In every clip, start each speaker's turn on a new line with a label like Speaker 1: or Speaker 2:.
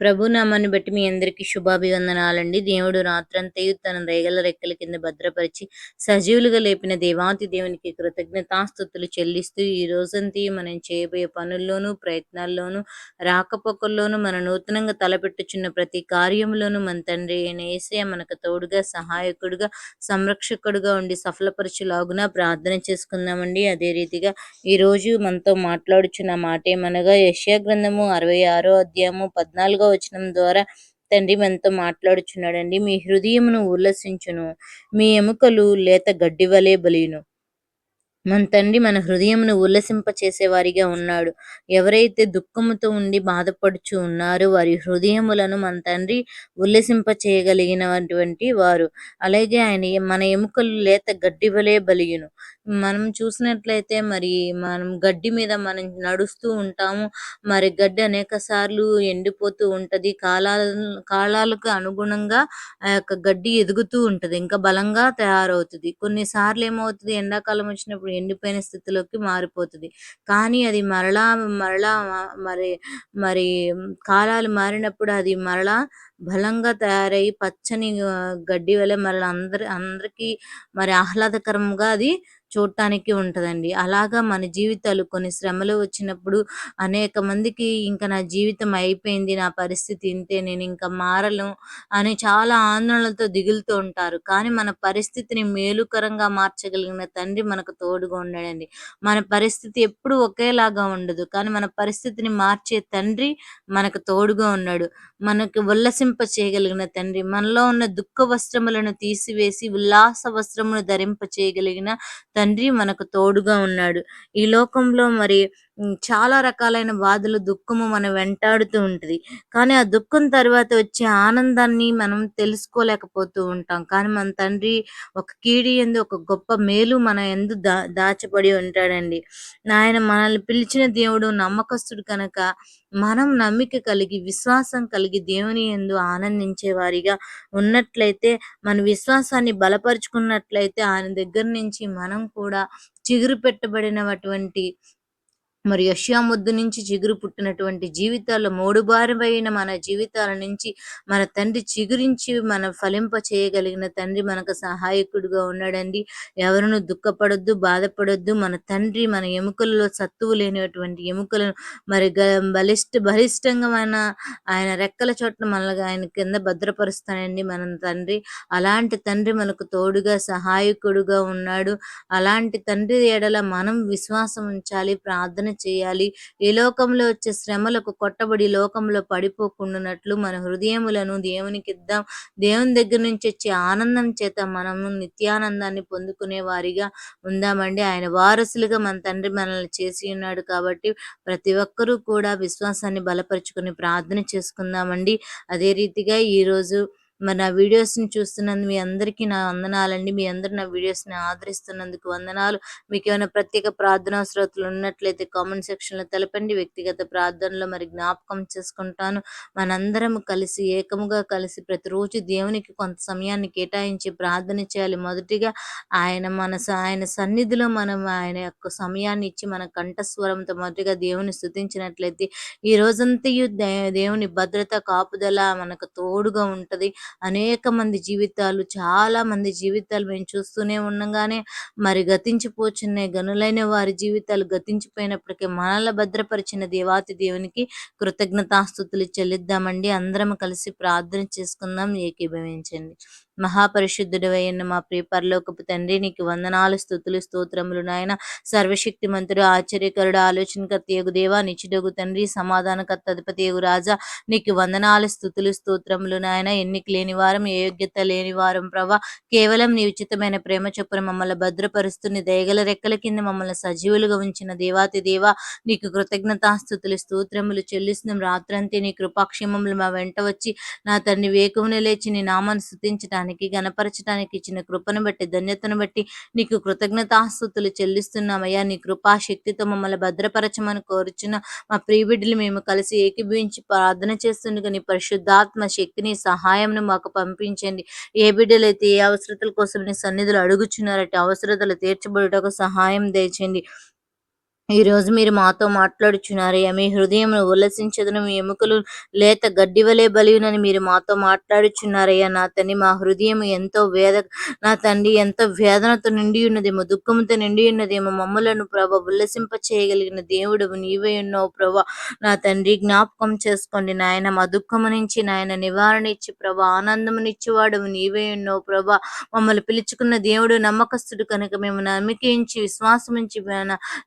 Speaker 1: ప్రభునామాన్ని బట్టి మీ అందరికీ శుభాభివందనాలండి. దేవుడు రాత్రంతయు తన దయగల రెక్కల కింద భద్రపరిచి సజీవులుగా లేపిన దేవాతి దేవునికి కృతజ్ఞతాస్థుతులు చెల్లిస్తూ ఈ రోజంతా మనం చేయబోయే పనుల్లోనూ ప్రయత్నాల్లోనూ రాకపోకల్లోనూ మన నూతనంగా తలపెట్టుచున్న ప్రతి కార్యంలోనూ మన తండ్రి అయిన ఏసయ మనకు తోడుగా సహాయకుడుగా సంరక్షకుడుగా ఉండి సఫలపరచులాగున ప్రార్థన చేసుకుందామండి. అదే రీతిగా ఈరోజు మనతో మాట్లాడుచున్న మాట ఏమనగా యశ్యా గ్రంథము అరవై ఆరో అధ్యాయము పద్నాలుగో వచనం ద్వారా తండ్రి మనతో మాట్లాడుచున్నాడండి. మీ హృదయమును ఉల్లసించును. మీ ఎముకలు లేత గడ్డి వలె బలియును. మన తండ్రి మన హృదయమును ఉల్లసింప చేసేవారిగా ఉన్నాడు. ఎవరైతే దుఃఖముతో ఉండి బాధపడుచు ఉన్నారో వారి హృదయములను మన తండ్రి ఉల్లసింప చేయగలిగినటువంటి వారు. అలాగే ఆయన మన ఎముకలు లేత గడ్డి వలె బలియును. మనం చూసినట్లయితే మరి మనం గడ్డి మీద మనం నడుస్తూ ఉంటాము. మరి గడ్డి అనేక సార్లు ఎండిపోతూ ఉంటది. కాలాల కాలాలకు అనుగుణంగా ఆ యొక్క గడ్డి ఎదుగుతూ ఉంటది. ఇంకా బలంగా తయారవుతుంది. కొన్నిసార్లు ఏమవుతుంది? ఎండాకాలం వచ్చినప్పుడు ఎండిపోయిన స్థితిలోకి మారిపోతుంది. కానీ అది మరలా మరలా మరి మరి కాలాలు మారినప్పుడు అది మరలా బలంగా తయారయ్యి పచ్చని గడ్డి వల్ల మరలా అందరి అందరికీ మరి ఆహ్లాదకరంగా అది చూడటానికి ఉంటదండి. అలాగా మన జీవితాలు కొన్ని శ్రమలు వచ్చినప్పుడు అనేక మందికి ఇంకా నా జీవితం అయిపోయింది నా పరిస్థితి ఇంతే నేను ఇంకా మారను అని చాలా ఆందోళనలతో దిగులుతూ ఉంటారు. కానీ మన పరిస్థితిని మేలుకరంగా మార్చగలిగిన తండ్రి మనకు తోడుగా ఉన్నాడండి మన పరిస్థితి ఎప్పుడు ఒకేలాగా ఉండదు. కానీ మన పరిస్థితిని మార్చే తండ్రి మనకు తోడుగా ఉన్నాడు. మనకు ఉల్లసింప చేయగలిగిన తండ్రి మనలో ఉన్న దుఃఖ వస్త్రములను తీసివేసి ఉల్లాస వస్త్రమును ధరింప చేయగలిగిన తండ్రి మనకు తోడుగా ఉన్నాడు. ఈ లోకంలో మరి చాలా రకాలైన బాధలు దుఃఖము మనం వెంటాడుతూ ఉంటుంది. కానీ ఆ దుఃఖం తర్వాత వచ్చే ఆనందాన్ని మనం తెలుసుకోలేకపోతూ ఉంటాం. కానీ మన తండ్రి ఒక కీడి ఎందు ఒక గొప్ప మేలు మన ఎందు దా దాచబడి ఉంటాడండి. ఆయన మనల్ని పిలిచిన దేవుడు నమ్మకస్తుడు కనుక మనం నమ్మిక కలిగి విశ్వాసం కలిగి దేవుని ఎందు ఆనందించే వారిగా ఉన్నట్లయితే మన విశ్వాసాన్ని బలపరుచుకున్నట్లయితే ఆయన దగ్గర నుంచి మనం కూడా చిగురు పెట్టబడినటువంటి మరి యశ్యాముద్దు నుంచి చిగురు పుట్టినటువంటి జీవితాల్లో మోడుబారిపోయిన మన జీవితాల నుంచి మన తండ్రి చిగురించి మన ఫలింప చేయగలిగిన తండ్రి మనకు సహాయకుడుగా ఉన్నాడండి. ఎవరినూ దుఃఖపడొద్దు బాధపడొద్దు. మన తండ్రి మన ఎముకలలో సత్తువు లేనటువంటి ఎముకలను మరి బలిష్ట బలిష్టంగా మన ఆయన రెక్కల చోట్ల మనల్ని ఆయన కింద భద్రపరుస్తానండి మన తండ్రి. అలాంటి తండ్రి మనకు తోడుగా సహాయకుడుగా ఉన్నాడు. అలాంటి తండ్రి ఎడల మనం విశ్వాసం ఉంచాలి ప్రార్థన చేయాలి. ఈ లోకంలో వచ్చే శ్రమలకు కొట్టబడి లోకంలో పడిపోకుండానట్లు మన హృదయములను దేవునికి ఇద్దాం. దేవుని దగ్గర నుంచి వచ్చే ఆనందం చేత మనము నిత్యానందాన్ని పొందుకునే వారిగా ఉందామండి. ఆయన వారసులుగా మన తండ్రి మనల్ని చేసి ఉన్నాడు కాబట్టి ప్రతి ఒక్కరూ కూడా విశ్వాసాన్ని బలపరుచుకుని ప్రార్థన చేసుకుందామండి. అదే రీతిగా ఈరోజు మరి నా వీడియోస్ని చూస్తున్నందుకు మీ అందరికీ నా వందనాలండి. మీ అందరు నా వీడియోస్ని ఆదరిస్తున్నందుకు వందనాలు. మీకు ఏమైనా ప్రత్యేక ప్రార్థనా శ్రోతలు ఉన్నట్లయితే కామెంట్ సెక్షన్లో తెలపండి. వ్యక్తిగత ప్రార్థనలో మరి జ్ఞాపకం చేసుకుంటాను. మనందరం కలిసి ఏకముగా కలిసి ప్రతిరోజు దేవునికి కొంత సమయాన్ని కేటాయించి ప్రార్థన చేయాలి. మొదటిగా ఆయన మన ఆయన సన్నిధిలో మనం ఆయన యొక్క సమయాన్ని ఇచ్చి మన కంఠస్వరంతో మొదటిగా దేవుని స్థుతించినట్లయితే ఈ రోజంతయు దేవుని భద్రత కాపుదల మనకు తోడుగా ఉంటుంది. అనేక మంది జీవితాలు చాలా మంది జీవితాలు మేము చూస్తూనే ఉండగానే మరి గతించిపోచున్న గనులైన వారి జీవితాలు గతించిపోయినప్పటికీ మనల్ని భద్రపరిచిన దేవాతి దేవునికి కృతజ్ఞతాస్థుతులు చెల్లిద్దామండి. అందరం కలిసి ప్రార్థన చేసుకుందాం. ఏకీభవించండి. మహాపరిశుద్ధుడవైన మా ప్రియ పరలోకపు తండ్రి నీకు వందనాలు స్థుతులు స్తోత్రములు నాయన. సర్వశక్తి మంత్రుడు ఆశ్చర్యకరుడు ఆలోచనకర్త యగు దేవా నిచ్చుడగు తండ్రి సమాధానకర్త అధిపతి యగు రాజా. నీకు వందనాలు స్థుతులు స్తోత్రములు నాయన. ఎన్నిక లేని వారం ఏ యోగ్యత లేని వారం ప్రభా. కేవలం నీ ఉచితమైన ప్రేమ చొప్పున మమ్మల్ని భద్రపరుస్తున్న దయగల రెక్కల కింద మమ్మల్ని సజీవులుగా ఉంచిన దేవాతి దేవా నీకు కృతజ్ఞతాస్థుతులు స్తోత్రములు చెల్లిస్తున్నాం. రాత్రంతే నీ కృపాక్షేమములు మా వెంట వచ్చి నా తండ్రి వేకుమున లేచి నీ నామాన్ని స్థుతించడానికి గణపరచడానికి ఇచ్చిన కృపను బట్టి ధన్యతను బట్టి నీకు కృతజ్ఞతాస్తుతులు చెల్లిస్తున్నామయ్యా. నీ కృపాశక్తితో మమ్మల్ని భద్రపరచమని కోరుచున్న మా ప్రియబిడ్డలు మేము కలిసి ఏకీభవించి ప్రార్థన చేస్తుండగా నీ పరిశుద్ధాత్మ శక్తిని సహాయంను మాకు పంపించండి. ఏ బిడ్డలైతే ఏ అవసరతల కోసం నీ సన్నిధులు అడుగుచున్నారంటే అవసరతలు తీర్చబడుటకు సహాయం దయచండి ఈ రోజు మీరు మాతో మాట్లాడుచున్నారు. మీ హృదయం ఉల్లసించదును మీ ఎముకలు లేత గడ్డి వలె బలియునని మీరు మాతో మాట్లాడుచున్నారయ్యా నా తండ్రి మా హృదయం ఎంతో వేద నా తండ్రి ఎంతో వేదనతో నిండి ఉన్నదేమో దుఃఖంతో నిండి ఉన్నదేమో మమ్మలను ప్రభ ఉల్లసింప చేయగలిగిన దేవుడు నీవే ఉన్నావు ప్రభ. నా తండ్రి జ్ఞాపకం చేసుకోండి నాయన మా దుఃఖము నుంచి నాయన నివారణ ఇచ్చి ప్రభ ఆనందమునిచ్చేవాడు నీవే ఉన్నావు ప్రభ. మమ్మల్ని పిలుచుకున్న దేవుడు నమ్మకస్తుడు కనుక మేము నమ్మికించి విశ్వాసం ఉంచి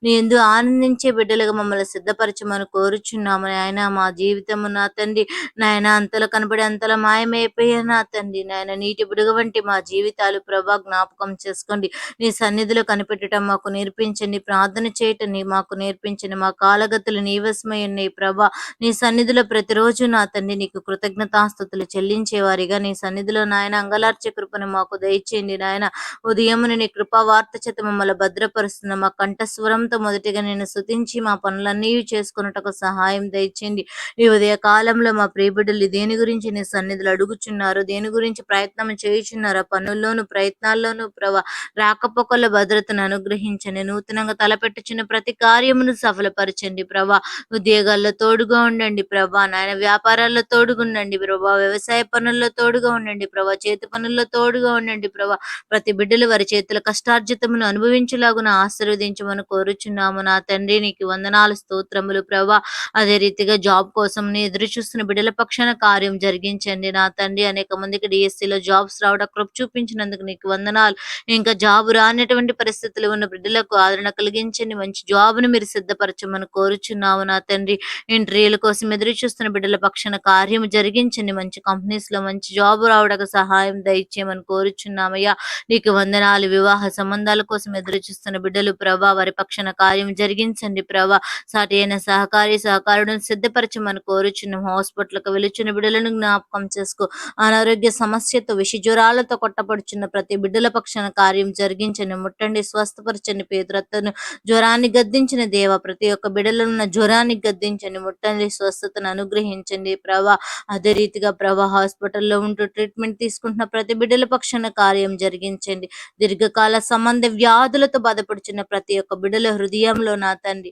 Speaker 1: నీ ఎందు ఆనందించే బిడ్డలుగా మమ్మల్ని సిద్ధపరచమని కోరుచున్నాము ఆయన మా జీవితము నా తండ్రి. నాయన అంతలో కనబడి అంతలో మాయమైపోయా నా తండ్రి. నాయన నీటి బుడుగ వంటి మా జీవితాలు ప్రభా జ్ఞాపకం చేసుకోండి. నీ సన్నిధిలో కనిపెట్టడం మాకు నేర్పించండి. ప్రార్థన చేయటం మాకు నేర్పించండి. మా కాలగతులు నీవసమై ఉన్నాయి ప్రభా. నీ సన్నిధిలో ప్రతిరోజు నా తండ్రి నీకు కృతజ్ఞతాస్థుతులు చెల్లించేవారిగా. నీ సన్నిధిలో నాయన అంగలార్చే కృపను మాకు దయచేయండి. నాయన ఉదయమున నీ కృపా వార్త చేత మమ్మల్ని భద్రపరుస్తున్న మా కంఠస్వరంతో మొదటిగా నేను శుతించి మా పనులన్నీ చేసుకున్నటకు సహాయం దయచేయండి. ఈ ఉదయ కాలంలో మా ప్రియబిడ్డలు దేని గురించి నీ సన్నిధులు అడుగుచున్నారు దేని గురించి ప్రయత్నం చేయుచున్నారు పనుల్లోను ప్రయత్నాల్లోనూ ప్రభా రాకపోకల భద్రతను అనుగ్రహించండి. నూతనంగా తలపెట్టుచున్న ప్రతి కార్యమును సఫలపరచండి ప్రభా. ఉద్యోగాల్లో తోడుగా ఉండండి ప్రభా. నాయన వ్యాపారాల్లో తోడుగా ఉండండి ప్రభా. వ్యవసాయ పనుల్లో తోడుగా ఉండండి ప్రభా. చేతి పనుల్లో తోడుగా ఉండండి ప్రభా. ప్రతి బిడ్డలు వారి చేతుల కష్టార్జితమును అనుభవించలాగున ఆశీర్వదించమని కోరుచున్నాము. నా తండ్రి నీకు వందనాలు స్తోత్రములు ప్రభా. అదే రీతిగా జాబ్ కోసం ఎదురు చూస్తున్న బిడ్డల పక్షాన కార్యం జరిగించండి. నా తండ్రి అనేక మందికి డిఎస్సిలో జాబ్స్ రావడం కృప చూపించినందుకు నీకు వందనాలు. ఇంకా జాబ్ రానటువంటి పరిస్థితులు ఉన్న బిడ్డలకు ఆదరణ కలిగించండి. మంచి జాబ్ను మీరు సిద్ధపరచమని కోరుచున్నావు నా తండ్రి. ఇంటర్వ్యూల కోసం ఎదురు చూస్తున్న బిడ్డల పక్షాన కార్యం జరిగించండి. మంచి కంపెనీస్లో మంచి జాబ్ రావడానికి సహాయం దయచేయమని కోరుచున్నామయ్యా. నీకు వందనాలు. వివాహ సంబంధాల కోసం ఎదురు చూస్తున్న బిడ్డలు ప్రభా వారి పక్షాన కార్యం జరిగించండి ప్రభా. సాటి అయిన సహకారి సహకారులను సిద్ధపరచమని కోరుచున్నాం. హాస్పిటల్కి వెలుచున్న బిడ్డలను జ్ఞాపకం చేసుకో. అనారోగ్య సమస్యతో విష జ్వరాలతో కొట్టపడుచున్న ప్రతి బిడ్డల పక్షాన కార్యం జరిగించండి. ముట్టండి స్వస్థపరచండి. పేదరత్తను జ్వరాన్ని గద్దించిన దేవ ప్రతి ఒక్క బిడ్డలో ఉన్న జ్వరాన్ని గద్దించండి. ముట్టండి స్వస్థతను అనుగ్రహించండి ప్రభా. అదే రీతిగా ప్రభా హాస్పిటల్లో ఉంటూ ట్రీట్మెంట్ తీసుకుంటున్న ప్రతి బిడ్డల పక్షాన కార్యం జరిగించండి. దీర్ఘకాల సంబంధ వ్యాధులతో బాధపడుచున్న ప్రతి ఒక్క బిడ్డల హృదయం నామంలో నా తండ్రి.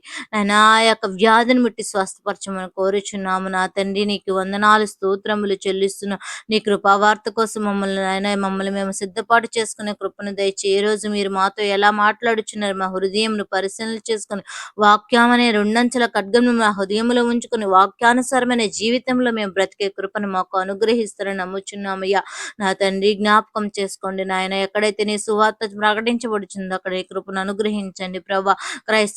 Speaker 1: నా యొక్క వ్యాధిని ముట్టి స్వస్థపరచమని కోరుచున్నాము. నా తండ్రి నీకు వందనాలు స్తోత్రములు చెల్లిస్తున్న. నీ కృపావార్త కోసం మమ్మల్ని ఆయన మమ్మల్ని మేము సిద్ధపాటు చేసుకునే కృపను దయచి ఏ రోజు మీరు మాతో ఎలా మాట్లాడుచున్నారు? మా హృదయంను పరిశీలన చేసుకుని వాక్యం అనే రెండంచెల ఖడ్గంను మా హృదయంలో ఉంచుకుని వాక్యానుసారమైన జీవితంలో మేము బ్రతికే కృపను మాకు అనుగ్రహిస్తారని నమ్ముచున్నామయ్యా నా తండ్రి జ్ఞాపకం చేసుకోండి. నాయన ఎక్కడైతే నీ సువార్త ప్రకటించబడుచుందో అక్కడ ఈ కృపను అనుగ్రహించండి. ప్రభా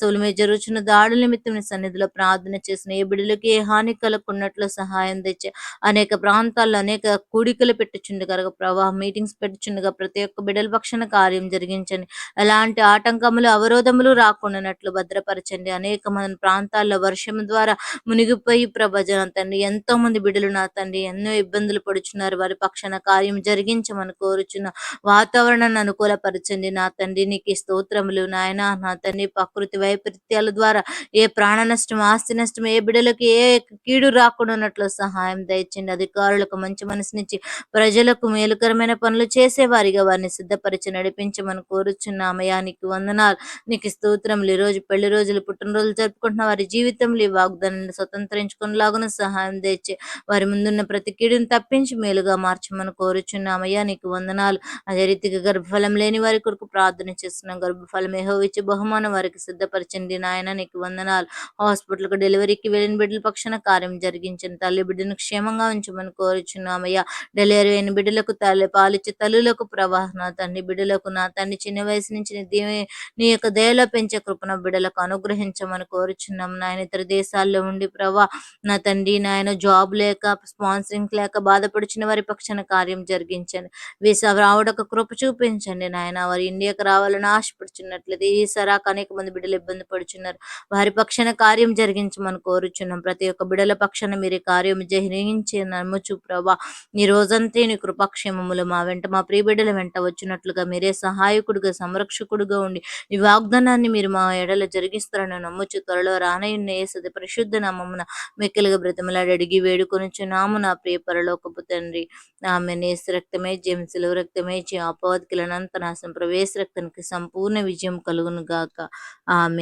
Speaker 1: క్రైస్తవుల మీద జరుగుతున్న దాడుల నిమిత్తం సన్నిధిలో ప్రార్థన చేసిన ఏ బిడ్డలకి ఏ హాని కలగకున్నట్లు సహాయం తెచ్చే అనేక ప్రాంతాల్లో అనేక కూడికలు పెట్టుచుండగా ప్రవాహ మీటింగ్స్ పెట్టుచుండగా ప్రతి ఒక్క బిడ్డల పక్షాన కార్యం జరిగించండి. ఎలాంటి ఆటంకములు అవరోధములు రాకుండానట్లు భద్రపరచండి. అనేక మంది ప్రాంతాల్లో వర్షం ద్వారా మునిగిపోయి ప్రభజన తండ్రి ఎంతో మంది బిడ్డలు నా తండ్రి ఎన్నో ఇబ్బందులు పడుచున్నారు. వారి పక్షాన కార్యం జరిగించమని కోరుచున్న వాతావరణాన్ని అనుకూలపరచండి నా తండ్రి. నీకు స్తోత్రములు నాయన. నా తండ్రి ప్రకృతి వైపరీత్యాల ద్వారా ఏ ప్రాణ నష్టం ఆస్తి నష్టం ఏ బిడలకు ఏ కీడు రాకుండా ఉన్నట్లు సహాయం దయచండి అధికారులకు మంచి మనసునిచ్చి ప్రజలకు మేలుకరమైన పనులు చేసేవారిగా వారిని సిద్ధపరిచి నడిపించమని కోరుచున్నామయ్యా నీకు వందనాలు. నీకు స్తోత్రములు. ఈ రోజు పెళ్ళి రోజులు పుట్టినరోజులు జరుపుకుంటున్న వారి జీవితంలో ఈ వాగ్దానాన్ని స్వతంత్రించుకునేలాగున సహాయం తెచ్చి వారి ముందున్న ప్రతి కీడును తప్పించి మేలుగా మార్చమని కోరుచున్నామయ్యా నీకు వందనాలు. అదే రీతిగా గర్భఫలం లేని వారి కొరకు ప్రార్థన చేస్తున్నాం. గర్భఫలం ఏహో ఇచ్చి బహుమానం వారికి సిద్ధపరచండి నాయన నీకు వందనాలు. హాస్పిటల్కి డెలివరీకి వెళ్ళిన బిడ్డల పక్షాన కార్యం జరిగించండి. తల్లి బిడ్డను క్షేమంగా ఉంచమని కోరుచున్నామయ్యా. డెలివరీ అయిన బిడ్డలకు తల్లి పాలిచ్చే తల్లులకు ప్రవాహ. నా తండ్రి బిడ్డలకు నా తండ్రి చిన్న వయసు నుంచి నీ యొక్క దయలో పెంచే కృపణ బిడ్డలకు అనుగ్రహించమని కోరుచున్నాం నాయన. ఇతర దేశాల్లో ఉండి ప్రభా నా తండ్రి నాయన జాబ్ లేక స్పాన్సరింగ్ లేక బాధపడుచున్న వారి పక్షాన కార్యం జరిగించండి. వీసా రావడం కృప చూపించండి నాయన. వారి ఇండియాకు రావాలని ఆశపడుచున్నట్లయితే ఈ సరాకు అనేక మంది బిడ్డలు ఇబ్బంది పడుచున్నారు. వారి పక్షాన కార్యం జరిగించమని కోరుచున్నాం. ప్రతి ఒక్క బిడల పక్షాన మీరు కార్యం జరిగించి నమ్ముచు ప్రభా. ఈ రోజంతా నీ కృపాక్షేమములు మా వెంట మా ప్రియ బిడ్డల వెంట వచ్చినట్లుగా మీరే సహాయకుడుగా సంరక్షకుడుగా ఉండి ఈ వాగ్దానాన్ని మీరు మా ఎడల జరిగిస్తారని నమ్ముచు త్వరలో రానయ్యున్న ఏసది పరిశుద్ధ నామమున మిక్కలుగా బ్రతిమలాడి అడిగి వేడుకొని నాము నా ప్రియ పరలోకపు తండ్రి. ఆమె నేస్ రక్తమే జయం శిలువ రక్తమే జయం. అపవాదికి అనంత నాశనం ప్రవేశ రక్తానికి సంపూర్ణ విజయం కలుగును గాక. ఆమె